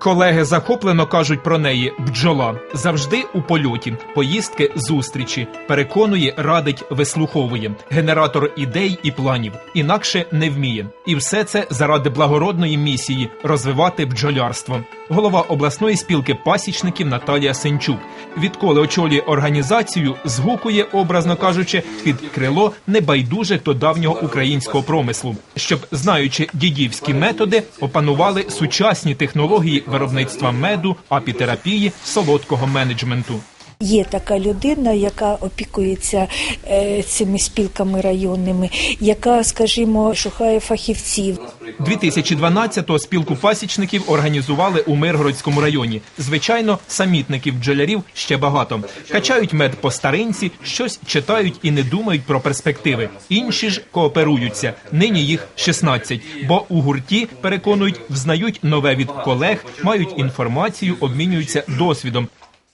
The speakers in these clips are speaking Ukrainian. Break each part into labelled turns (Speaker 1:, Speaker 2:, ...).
Speaker 1: Колеги захоплено кажуть про неї бджола завжди у польоті, поїздки, зустрічі, переконує, радить, вислуховує, генератор ідей і планів, інакше не вміє. І все це заради благородної місії розвивати бджолярство. Голова обласної спілки пасічників Наталія Сенчук. Відколи очолює організацію, згукує, образно кажучи, під крило небайдужих до давнього українського промислу, щоб, знаючи дідівські методи, опанували сучасні технології виробництва меду, апітерапії, солодкого менеджменту.
Speaker 2: Є така людина, яка опікується е, цими спілками районними, яка, скажімо, шукає фахівців.
Speaker 1: 2012-го спілку пасічників організували у Миргородському районі. Звичайно, самітників бджолярів ще багато. Качають мед по старинці, щось читають і не думають про перспективи. Інші ж кооперуються. Нині їх 16, бо у гурті переконують, взнають нове від колег, мають інформацію, обмінюються досвідом.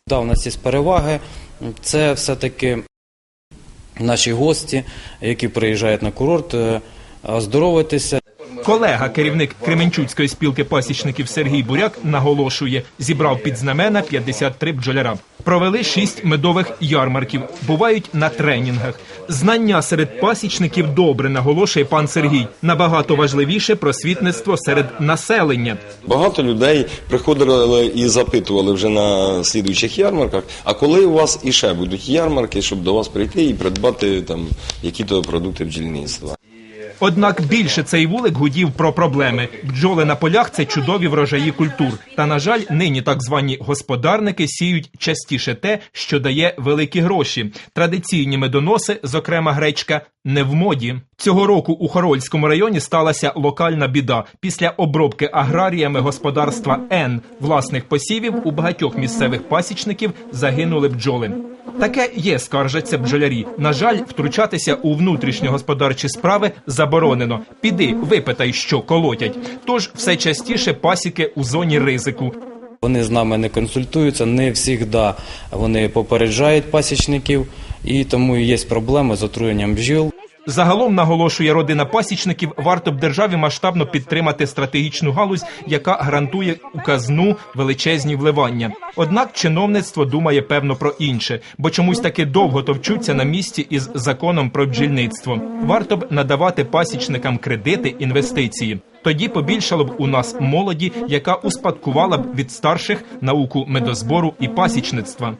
Speaker 3: Да, у нас є переваги. Це все-таки наші гості, які приїжджають на курорт, здоровитися. оздоровитися.
Speaker 1: Колега, керівник Кременчуцької спілки пасічників Сергій Буряк, наголошує, зібрав під знамена 53 бджоляра. Провели шість медових ярмарків. Бувають на тренінгах. Знання серед пасічників добре, наголошує пан Сергій. Набагато важливіше просвітництво серед населення.
Speaker 4: Багато людей приходили і запитували вже на слідуючих ярмарках, а коли у вас іще будуть ярмарки, щоб до вас прийти і придбати там які-то продукти бджільництва.
Speaker 1: Однак більше цей вулик гудів про проблеми. Бджоли на полях це чудові врожаї культур. Та на жаль, нині так звані господарники сіють частіше те, що дає великі гроші. Традиційні медоноси, зокрема гречка, не в моді. Цього року у Хорольському районі сталася локальна біда. Після обробки аграріями господарства Н власних посівів у багатьох місцевих пасічників загинули бджоли. Таке є, скаржаться бджолярі. На жаль, втручатися у внутрішньогосподарчі справи заборонено. Піди, випитай, що колотять. Тож все частіше пасіки у зоні ризику.
Speaker 3: Вони з нами не консультуються, не завжди вони попереджають пасічників, і тому є проблеми з отруєнням бджіл.
Speaker 1: Загалом наголошує родина пасічників, варто б державі масштабно підтримати стратегічну галузь, яка гарантує у казну величезні вливання. Однак чиновництво думає певно про інше, бо чомусь таки довго товчуться на місці із законом про бджільництво. Варто б надавати пасічникам кредити, інвестиції. Тоді побільшало б у нас молоді, яка успадкувала б від старших науку медозбору і пасічництва.